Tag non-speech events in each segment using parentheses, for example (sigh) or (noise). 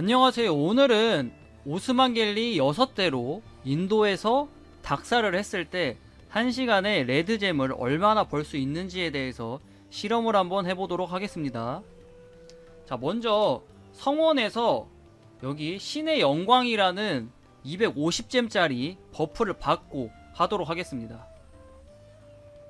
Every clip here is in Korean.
안녕하세요. 오늘은 오스만 겔리 6대로 인도에서 닭살을 했을 때 1시간에 레드잼을 얼마나 벌 수 있는지에 대해서 실험을 한번 해보도록 하겠습니다. 자, 먼저 성원에서 여기 신의 영광이라는 250잼짜리 버프를 받고 하도록 하겠습니다.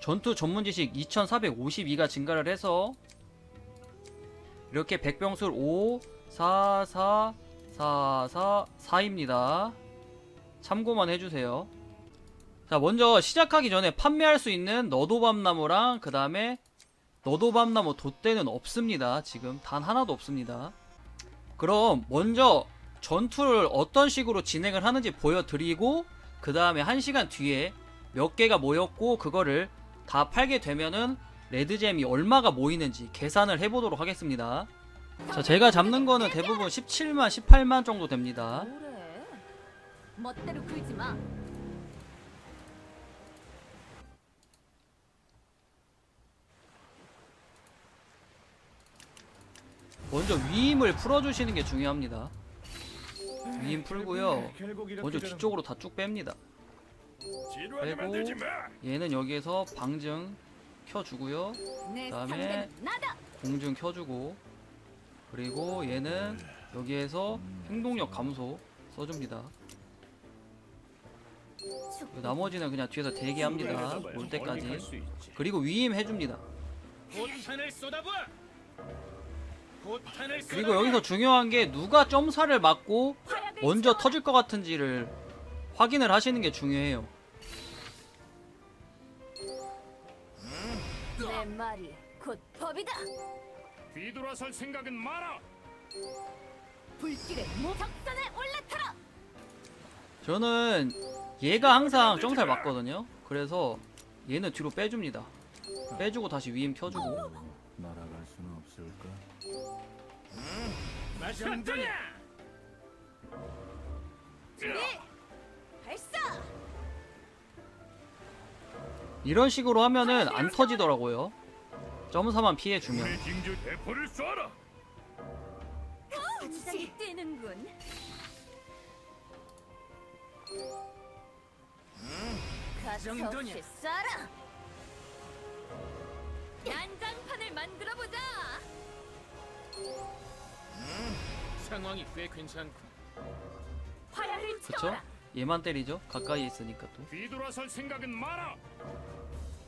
전투 전문 지식 2452가 증가를 해서 이렇게 백병술 5, 4, 4, 4, 4, 4입니다. 참고만 해주세요. 자, 먼저 시작하기 전에 판매할 수 있는 너도밤나무랑 그 다음에 너도밤나무 돛대는 없습니다. 지금 단 하나도 없습니다. 그럼 먼저 전투를 어떤 식으로 진행을 하는지 보여드리고 그 다음에 1시간 뒤에 몇 개가 모였고 그거를 다 팔게 되면은 레드잼이 얼마가 모이는지 계산을 해보도록 하겠습니다. 자, 제가 잡는 거는 대부분 17만, 18만 정도 됩니다. 뭐래? 멋대로 굴지 마. 먼저 위임을 풀어주시는 게 중요합니다. 위임 풀고요. 먼저 뒤쪽으로 다 쭉 뺍니다. 빼고 얘는 여기에서 방증 켜주고요. 내 상대는 나다. 공증 켜주고 그리고 얘는 여기에서 행동력 감소 써줍니다. 축. 나머지는 그냥 뒤에서 대기합니다. 올 때까지. 그리고 위임 해줍니다. 그리고 여기서 중요한 게 누가 점사를 맞고 먼저. 터질 것 같은지를 확인을 하시는 게 중요해요. 내 말이 곧 법이다. 뒤돌아설 생각은 마라. 불길을 목적선에 올라타라. 저는 얘가 항상 점사를 맞거든요. 그래서 얘는 뒤로 빼줍니다. 빼주고 다시 위임 켜주고 날아갈 수는 없을까? 마셨더냐? 준비. 발사. 이런 식으로 하면은 안 터지더라고요. 점사만 피해주면 내 징주 대포를 쏴라. 뛰는군. 가차 정도냐? 없이 쏴라. 난장판을 만들어 보자. 상황이 꽤 괜찮군. 화약을 그쵸? 채워라. 얘만 때리죠. 가까이 있으니까 또. 뒤돌아설 생각은 마라.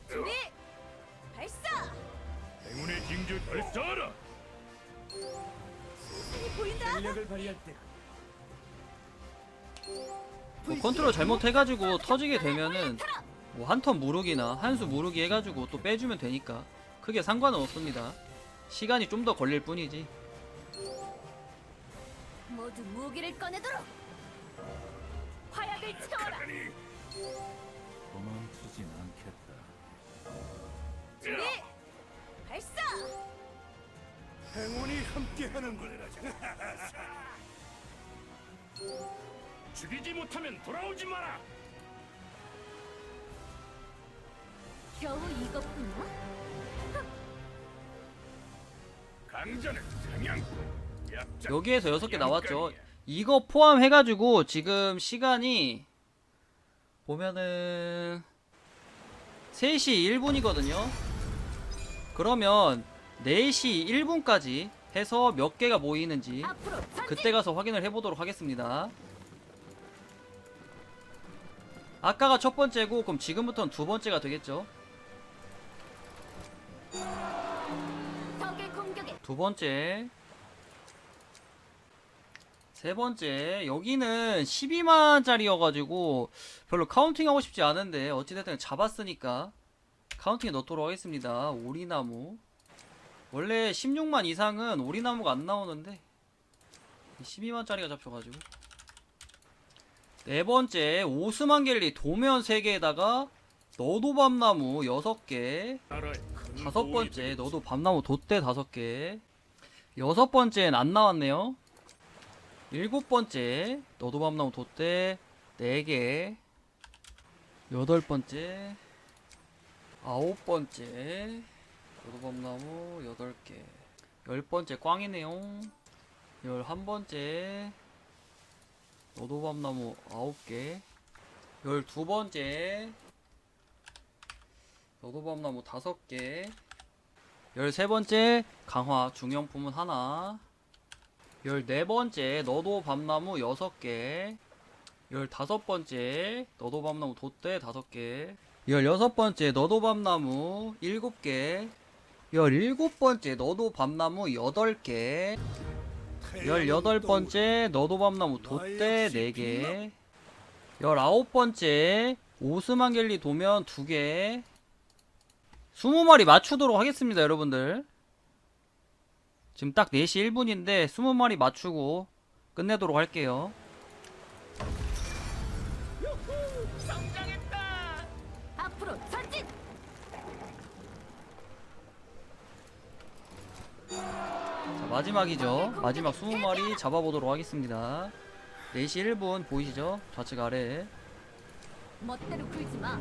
준비. 발사. 행운의 징주를 쏴라. 이 보인다. 력을 발휘할 때 뭐 컨트롤 잘못해가지고 터지게 되면은 뭐 한 턴 무르기나 한수 무르기 해가지고 또 빼주면 되니까 크게 상관은 없습니다. 시간이 좀 더 걸릴 뿐이지. 모두 무기를 꺼내도록. 화약을 채워라. 도망치진 않겠다. 준비. 발사. 행운이 함께하는군. (laughs) 죽이지 못하면 돌아오지 마라. 겨우 이것뿐이야? 강자는 약자. 여기에서 여섯 개 나왔죠. 이거 포함해가지고 지금 시간이 보면은 3시 1분이거든요. 그러면 4시 1분까지 해서 몇 개가 모이는지. 그때 가서 확인을 해보도록 하겠습니다. 아까가 첫 번째고 그럼 지금부터는 두 번째가 되겠죠. 두 번째. 세 번째. 여기는 12만짜리여가지고 별로 카운팅하고 싶지 않은데 어찌됐든 잡았으니까 카운팅에 넣도록 하겠습니다. 오리나무. 원래 16만 이상은 오리나무가 안 나오는데 12만짜리가 잡혀가지고 네 번째 오스만 겔리 도면 3개에다가 너도 밤나무 6개 나라의 큰 다섯 번째. 너도 밤나무 돛대 다섯 개 여섯 번째는 안 나왔네요 일곱 번째 너도 밤나무 돛대 네개 여덟 번째 아홉 번째. 너도 밤나무 여덟 개 열 번째 꽝이네요. 열한 번째. 노도밤나무 아홉 개. 열두 번째. 노도밤나무 다섯 개. 열세 번째 강화 중형품은 하나. 열네 번째 너도밤나무 여섯 개. 열다섯 번째 너도밤나무 돛대 다섯 개 열여섯 번째 너도 밤나무 일곱 개 열일곱 번째 너도 밤나무 여덟 개 열여덟 번째 너도 밤나무 돛대 네 개 열아홉 번째 오스만겔리 도면 두 개. 스무 마리 맞추도록 하겠습니다 여러분들. 지금 딱 4시 1분인데 스무 마리 맞추고 끝내도록 할게요 마지막이죠. 마지막 20마리 잡아보도록 하겠습니다. 4시 1분 보이시죠? 좌측 아래. 멋대로 굴지 마.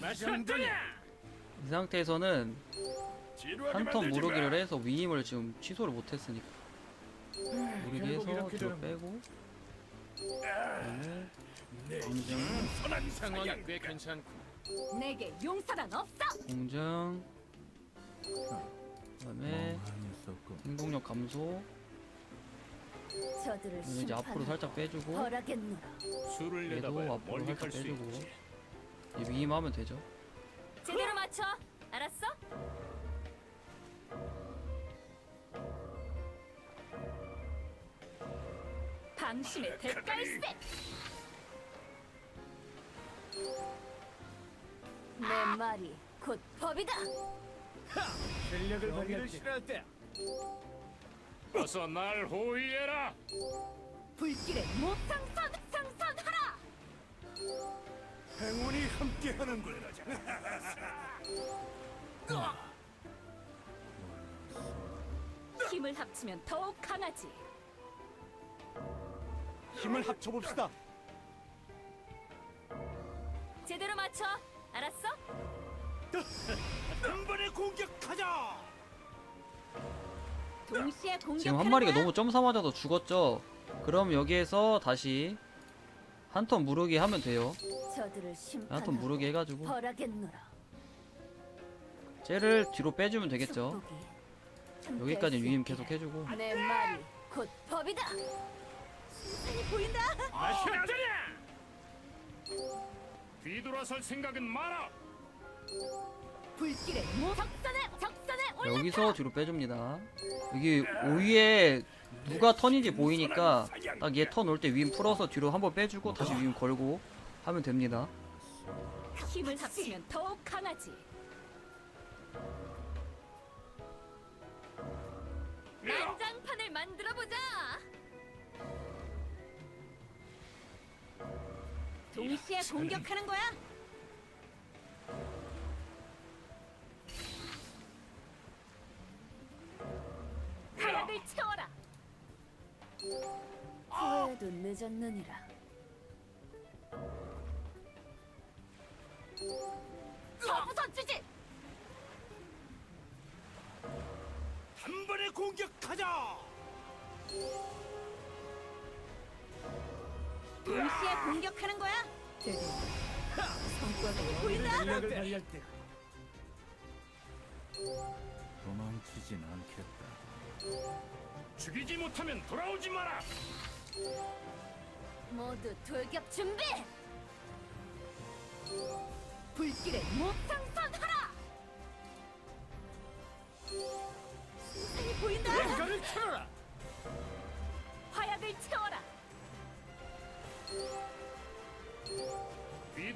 마상전이야. 이 상태에서는 한턴 만들지 무르기를 마. 해서 위임을 지금 취소를 못했으니까. 무르기 해서 이렇게 뒤로 빼고. 그다음에 내 공정, 선한 상황이. 꽤 괜찮고 내게 용서란 없어. 공정. 그다음에. 행동력 감소. 저들을 그다음에 이제 앞으로 살짝 빼주고. 벌하겠노라. 술을 얘도 내다봐야 앞으로 멀리 살짝 수 빼주고. 있지. 이제 위임하면 되죠. 제대로 맞춰. 당신의 대가일세. 내 말이 곧 법이다. 실력을 발휘를 싫어할 때. 어서 날 호위해라. 불길의 목상선 상선하라. 행운이 함께하는군. 힘을 합치면 더욱 강하지. 힘을 합쳐봅시다. 제대로 맞춰. 알았어? (laughs) 한 번에 공격하자. 동시에 공격. 지금 한 마리가 너무 점사 맞아서 죽었죠? 그럼 여기에서 다시 한 턴 무르기 하면 돼요. 저들을 한 심판. 턴 무르기 해가지고 벌하겠노라. 쟤를 뒤로 빼주면 되겠죠. 여기까지 위임 계속 해주고 내 말이 곧 법이다. 순산이 보인다. 마상전이야. 뒤돌아설 생각은 마라. 불길의 모 적선에 적선에 올라. 여기서 뒤로 빼줍니다. 여기 오위에 누가 턴인지 보이니까 딱 얘 턴 올때 위임 풀어서 뒤로 한번 빼주고 다시 위임 걸고 하면 됩니다. 힘을 합치면 더욱 강하지. 난장판을 만들어 보자. 동시에 공격하는 거야. 화약을 채워라. 후회도 늦었느니라. 저부선 주지. 한 번에 공격하자. 동시에 공격하는 거야? 성과가 보인다. 발휘할 때. 도망치진 않겠다. 죽이지 못하면 돌아오지 마라. 모두 돌격 준비. 불길의 목상선하라. 순산이 보인다. 냉각을 틀어라. 화약을 채워라.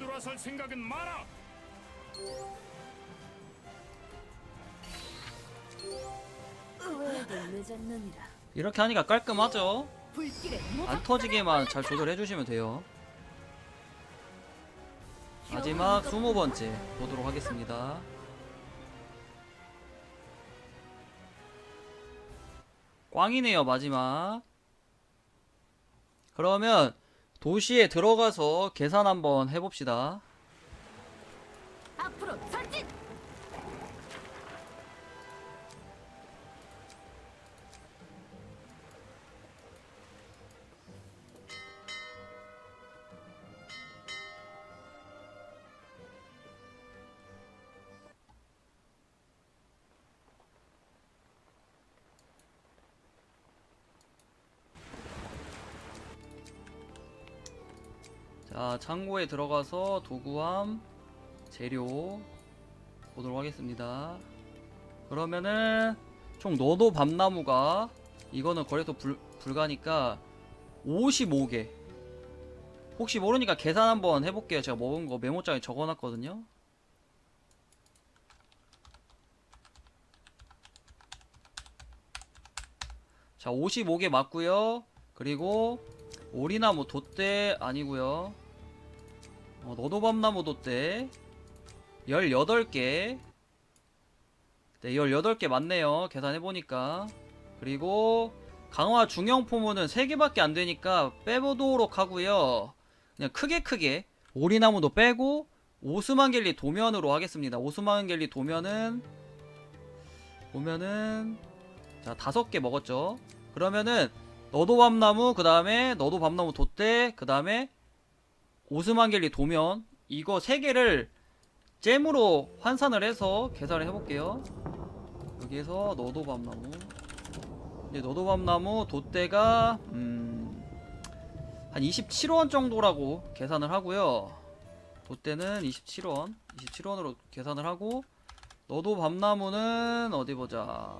뒤돌아설 생각은 마라. 후회도 늦었느니라. 이렇게 하니까 깔끔하죠? 안 터지게만 잘 조절해 주시면 돼요. 마지막 20번째 보도록 하겠습니다. 꽝이네요 마지막 그러면 도시에 들어가서 계산 한번 해봅시다. 앞으로 전 자, 창고에 들어가서 도구함, 재료 보도록 하겠습니다. 그러면은 총 너도 밤나무가 이거는 거래소 불, 불가니까 55개. 혹시 모르니까 계산 한번 해볼게요. 제가 먹은 거 메모장에 적어놨거든요. 자, 55개 맞고요. 그리고 오리나무 돛대 아니고요. 어, 너도 밤나무 돛대 18개. 네, 18개 맞네요. 계산해보니까. 그리고 강화 중형 포문은 3개밖에 안 되니까 빼보도록 하고요. 그냥 크게 크게 오리나무도 빼고 오스만겔리 도면으로 하겠습니다. 오스만겔리 도면은 보면은 자 다섯 개 먹었죠. 그러면은 너도 밤나무 그 다음에 너도 밤나무 돛대 그 다음에 오스만겔리 도면 이거 세 개를 잼으로 환산을 해서 계산을 해볼게요. 여기에서 너도 밤나무 이제 너도 밤나무 돛대가 음, 한 27원 정도라고 계산을 하고요. 돛대는 27원 27원으로 계산을 하고 너도 밤나무는 어디 보자.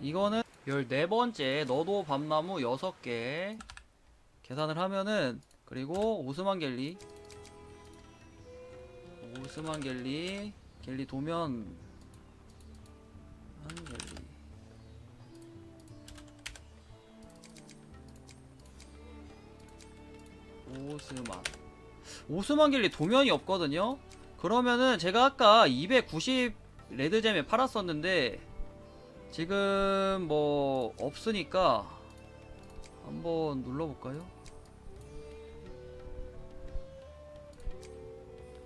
이거는 14번째 너도 밤나무 6개 계산을 하면은 그리고 오스만 갤리. 오스만 갤리. 갤리 도면. 한 갤리. 오스만. 오스만 갤리 도면이 없거든요? 그러면은 제가 아까 290 레드잼에 팔았었는데 지금 뭐 없으니까 한번 눌러볼까요?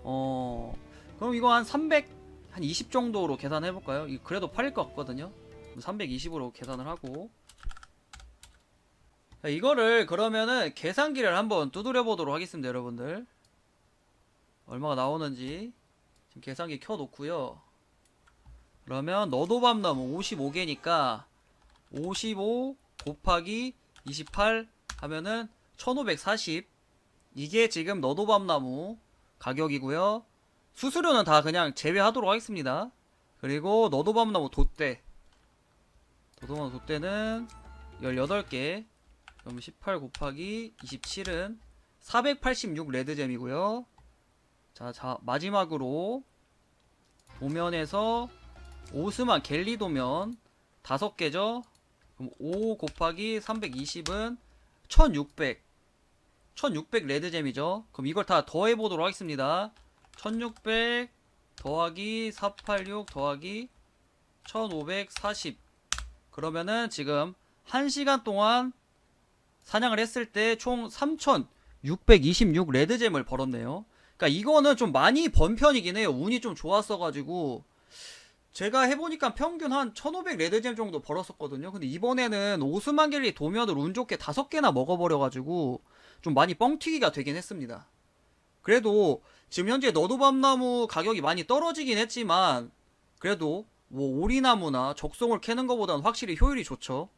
어 그럼 이거 한 300, 한 20 정도로 계산해 볼까요? 이 그래도 팔릴 것 같거든요. 320으로 계산을 하고 자, 이거를 그러면은 계산기를 한번 두드려 보도록 하겠습니다, 여러분들. 얼마가 나오는지 지금 계산기 켜 놓고요. 그러면 너도 밤나무 55개니까 55 곱하기 28 하면은 1540 이게 지금 너도 밤나무 가격이고요. 수수료는 다 그냥 제외하도록 하겠습니다. 그리고 너도 밤나무 돛대 밤나무 돛대는 18개 그럼 18 곱하기 27은 486 레드잼이고요. 자, 자 마지막으로 도면에서 오스만 갤리 도면 다섯 개죠. 그럼 5 곱하기 320은 1600. 1600 레드잼이죠. 그럼 이걸 다 더해 보도록 하겠습니다. 1600 더하기 486 더하기 1540. 그러면은 지금 1시간 동안 사냥을 했을 때 총 3626 레드잼을 벌었네요. 그러니까 이거는 좀 많이 번 편이긴 해요. 운이 좀 좋았어 가지고 제가 해보니까 평균 한 1500 레드잼 정도 벌었었거든요. 근데 이번에는 오스만 겔리 도면을 운 좋게 다섯 개나 먹어버려가지고 좀 많이 뻥튀기가 되긴 했습니다. 그래도 지금 현재 너도밤나무 가격이 많이 떨어지긴 했지만 그래도 뭐 오리나무나 적송을 캐는 것보다는 확실히 효율이 좋죠.